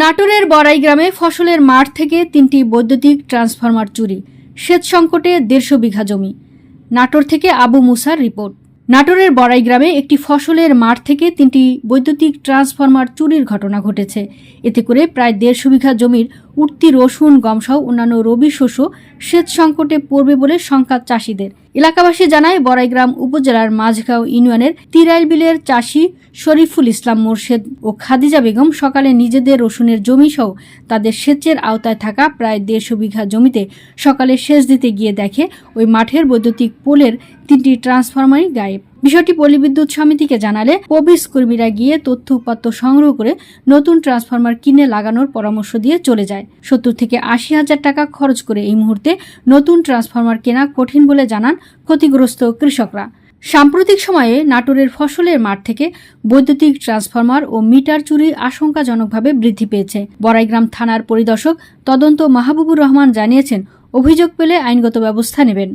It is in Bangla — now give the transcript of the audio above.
নাটোরের বড়াই গ্রামে ফসলের মাঠ থেকে তিনটি বৈদ্যুতিক ট্রান্সফরমার চুরি সেচ সংকটে দেড়শো বিঘা জমি। নাটোর থেকে আবু মুসার রিপোর্ট। নাটোরের বড়াই গ্রামে একটি ফসলের মাঠ থেকে তিনটি বৈদ্যুতিক ট্রান্সফরমার চুরির ঘটনা ঘটেছে। এতে করে প্রায় দেড়শো বিঘা জমির উঠতি রসুন গমসহ অন্যান্য রবি শস্য সেচ সংকটে পড়বে বলে শঙ্কা চাষিদের। এলাকাবাসী জানায়, বড়াইগ্রাম উপজেলার মাঝগাঁও ইউনিয়নের তিরাইল বিলের চাষি শরীফুল ইসলাম মোর্শেদ ও খাদিজা বেগম সকালে নিজেদের রসুনের জমি সহ তাদের সেচের আওতায় থাকা প্রায় দেড়শো বিঘা জমিতে সকালে সেচ দিতে গিয়ে দেখে, ওই মাঠের বৈদ্যুতিক পোলের তিনটি ট্রান্সফরমারই গায়েব। বিষয়টি পল্লী বিদ্যুৎ সমিতিকে জানালে পবিস কর্মীরা গিয়ে তথ্য উপাত্ত সংগ্রহ করে নতুন ট্রান্সফরমার কিনে লাগানোর পরামর্শ দিয়ে চলে যায়। সত্তর থেকে আশি হাজার টাকা খরচ করে এই মুহূর্তে নতুন ট্রান্সফরমার কেনা কঠিন বলে জানান ক্ষতিগ্রস্ত কৃষকরা। সাম্প্রতিক সময়ে নাটোরের ফসলের মাঠ থেকে বৈদ্যুতিক ট্রান্সফরমার ও মিটার চুরি আশঙ্কাজনকভাবে বৃদ্ধি পেয়েছে। বড়াইগ্রাম থানার পরিদর্শক তদন্ত মাহবুবুর রহমান জানিয়েছেন, অভিযোগ পেলে আইনগত ব্যবস্থা নেবেন।